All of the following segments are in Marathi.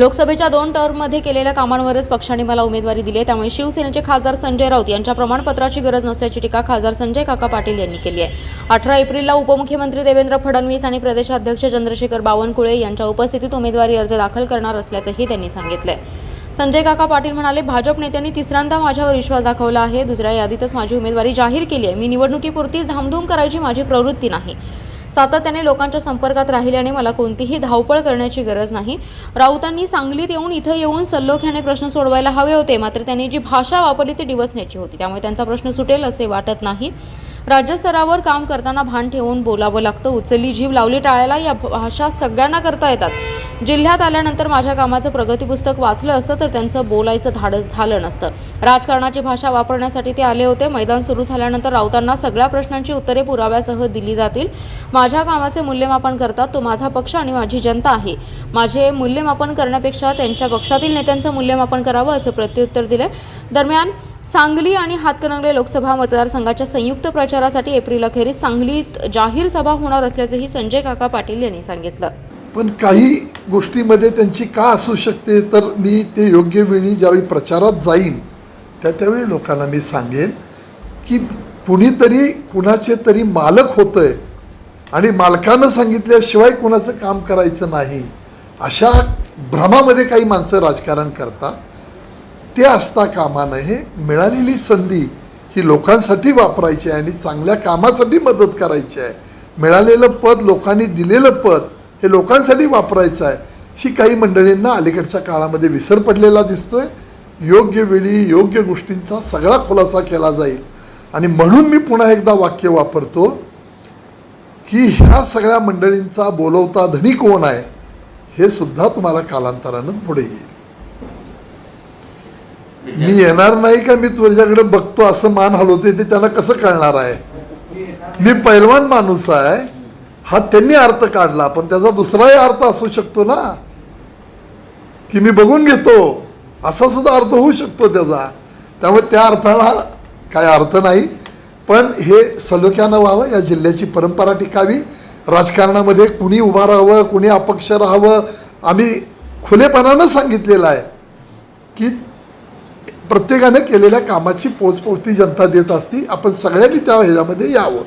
लोकसभेच्या दोन टर्ममध्ये केलेल्या कामांवरच पक्षाने मला उमेदवारी दिली आहे. त्यामुळे शिवसेनेचे खासदार संजय राऊत यांच्या प्रमाणपत्राची गरज नसल्याची टीका खासदार संजय काका पाटील यांनी केली आहे. अठरा एप्रिलला उपमुख्यमंत्री देवेंद्र फडणवीस आणि प्रदेशाध्यक्ष चंद्रशेखर बावनकुळे यांच्या उपस्थितीत उमेदवारी अर्ज दाखल करणार असल्याचंही त्यांनी सांगितलं संजय काका पाटील म्हणाले भाजप नेत्यांनी तिसऱ्यांदा माझ्यावर विश्वास दाखवला आहे. दुसऱ्या यादीतच माझी उमेदवारी जाहीर केली आहे. मी निवडणुकीपुरतीच धामधूम करायची माझी प्रवृत्ती नाही. सातत्याने लोकांच्या संपर्कात राहिल्याने मला कोणतीही धावपळ करण्याची गरज नाही. राऊतांनी सांगलीत येऊन इथं येऊन सल्लोख्याने प्रश्न सोडवायला हवे होते मात्र त्यांनी जी भाषा वापरली ती डिवसण्याची होती. त्यामुळे त्यांचा प्रश्न सुटेल असे वाटत नाही. राज्यस्तरावर काम करताना भान ठेवून बोलावं लागतं उचलली जीव लावली टाळायला या भाषा सगळ्यांना करता येतात. जिल्ह्यात आल्यानंतर माझ्या कामाचं प्रगती पुस्तक वाचलं असतं तर त्यांचं बोलायचं धाडस झालं नसतं. राजकारणाची भाषा वापरण्यासाठी ते आले होते. मैदान सुरू झाल्यानंतर राऊतांना सगळ्या प्रश्नांची उत्तरे पुराव्यासह दिली जातील. माझ्या कामाचे मूल्यमापन करतात तो माझा पक्ष आणि माझी जनता आहे. माझे मूल्यमापन करण्यापेक्षा त्यांच्या पक्षातील नेत्यांचं मूल्यमापन करावं असं प्रत्युत्तर दिलं दरम्यान सांगली आणि हातकणंगले लोकसभा मतदारसंघाच्या संयुक्त प्रचारासाठी एप्रिल अखेरीस सांगलीत जाहीर सभा होणार असल्याचंही संजय काका पाटील यांनी सांगितलं. पण काही गोष्टीमध्ये त्यांची का असू शकते तर मी ते योग्य वेळी ज्यावेळी प्रचारात जाईन त्या त्यावेळी लोकांना मी सांगेन की कुणीतरी कुणाचे तरी मालक होतं आहे आणि मालकानं सांगितल्याशिवाय कुणाचं काम करायचं नाही अशा भ्रमामध्ये काही माणसं राजकारण करतात. ते असता कामा नये मिळालेली संधी ही लोकांसाठी वापरायची आहे आणि चांगल्या कामासाठी मदत करायची आहे. मिळालेलं पद लोकांनी दिलेलं पद हे लोकांसाठी वापरायचं आहे. ही काही मंडळींना अलीकडच्या काळामध्ये विसर पडलेला दिसतोय. योग्य वेळी योग्य गोष्टींचा सगळा खुलासा केला जाईल. आणि म्हणून मी पुन्हा एकदा वाक्य वापरतो की ह्या सगळ्या मंडळींचा बोलवता धनी कोण आहे हे सुद्धा तुम्हाला कालांतरानं पुढे येईल. मी येणार नाही का? मी तुझ्याकडे बघतो असं मान हलवते ते त्यांना कसं कळणार आहे? मी पैलवान माणूस आहे. हा त्यांनी अर्थ काढला पण त्याचा दुसराही अर्थ असू शकतो ना? की मी बघून घेतो असा सुद्धा अर्थ होऊ शकतो त्याचा. त्यामुळे त्या अर्थाला काय अर्थ नाही. पण हे सलोख्यानं व्हावं या जिल्ह्याची परंपरा टिकावी. राजकारणामध्ये कुणी उभा राहावं कुणी अपक्ष राहावं आम्ही खुलेपणानं सांगितलेलं आहे की प्रत्येकानं केलेल्या कामाची पोचपोचती जनता देत असती आपण सगळ्यांनी त्या ह्याच्यामध्ये यावं.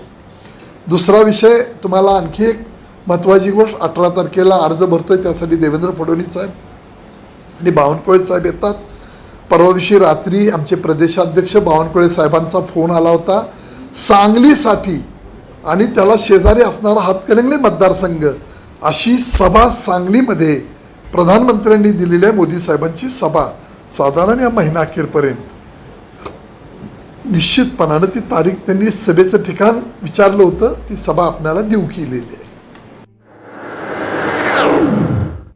दुसरा विषय तुम्हाला आणखी एक महत्त्वाची गोष्ट अठरा तारखेला अर्ज भरतोय त्यासाठी देवेंद्र फडणवीस साहेब आणि बावनकुळे साहेब येतात. परवा दिवशी रात्री आमचे प्रदेशाध्यक्ष बावनकुळे साहेबांचा फोन आला होता. सांगलीसाठी आणि त्याला शेजारी असणारा हातकणंगले मतदारसंघ अशी सभा सांगलीमध्ये प्रधानमंत्र्यांनी दिलेल्या मोदी साहेबांची सभा. साधारण या महिना अखेरपर्यंत निश्चितपणानं ती तारीख त्यांनी सभेचं ठिकाण विचारलं होतं ती सभा आपल्याला देऊ केलेली आहे.